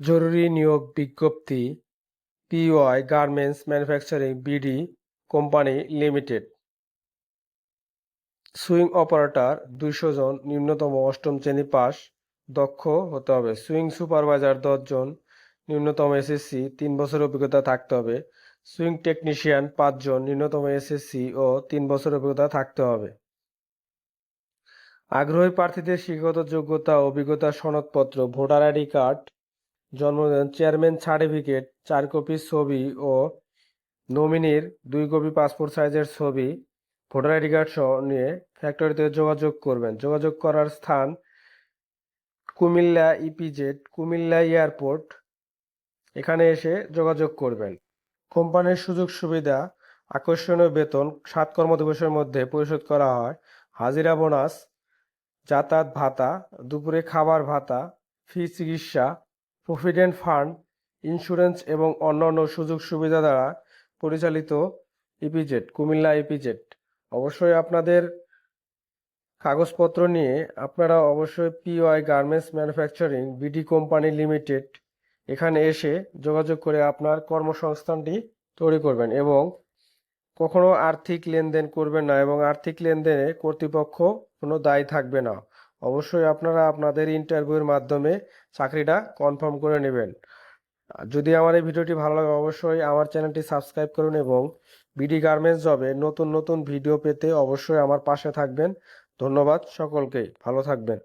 জরুরি নিয়োগ বিজ্ঞপ্তি P Y garments manufacturing B D company limited. Sewing operator দুইশো জন, ন্যূনতম অষ্টম শ্রেণি পাস, দক্ষ হতে হবে। সুইং সুপারভাইজার দশজন ন্যূনতম এসএসসি তিন বছর অভিজ্ঞতা থাকতে হবে। সুইং টেকনিশিয়ান পাঁচজন ন্যূনতম এসএসসি ও তিন বছর অভিজ্ঞতা থাকতে হবে। আগ্রহী প্রার্থীদের শিক্ষাগত যোগ্যতা, অভিজ্ঞতা সনদপত্র, ভোটার আইডি কার্ড জন্মদিন চেয়ারম্যান সার্টিফিকেট, চার কপি ছবি ও নমিনির দুই কপি পাসপোর্ট সাইজের ছবি, ভোটার আইডি কার্ড সহ নিয়ে ফ্যাক্টরিতে যোগাযোগ করবেন। যোগাযোগ করার স্থান কুমিল্লা ইপিজেড কুমিল্লা এয়ারপোর্ট। এখানে এসে যোগাযোগ করবেন। কোম্পানির সুযোগ সুবিধা, আকর্ষণীয় বেতন, সাত কর্মদিবসের মধ্যে পরিশোধ করা হয়। হাজিরা বোনাস, যাতায়াত ভাতা, দুপুরে খাবার ভাতা ফি চিকিৎসা প্রভিডেন্ট ফান্ড, ইন্স্যুরেন্স এবং অন্যান্য সুযোগ সুবিধা দ্বারা পরিচালিত ইপিজেড, কুমিল্লা ইপিজেড। অবশ্যই আপনাদের কাগজপত্র নিয়ে আপনারা অবশ্যই P Y garments manufacturing, B D company limited, এখানে এসে যোগাযোগ করে আপনার কর্মসংস্থানটি তৈরি করবেন এবং কখনো আর্থিক লেনদেন করবেন না এবং আর্থিক লেনদেনে কর্তৃপক্ষ কোনো দায়ী থাকবে না। অবশ্যই আপনারা আপনাদের ইন্টারভিউর মাধ্যমে চাকরিটা কনফার্ম করে নেবেন। যদি আমার এই ভিডিওটি ভালো লাগে, অবশ্যই আমার চ্যানেলটি সাবস্ক্রাইব করুন এবং বিডি গার্মেন্টস জবে নতুন নতুন ভিডিও পেতে অবশ্যই আমার পাশে থাকবেন। ধন্যবাদ সকলকেই ভালো থাকবেন।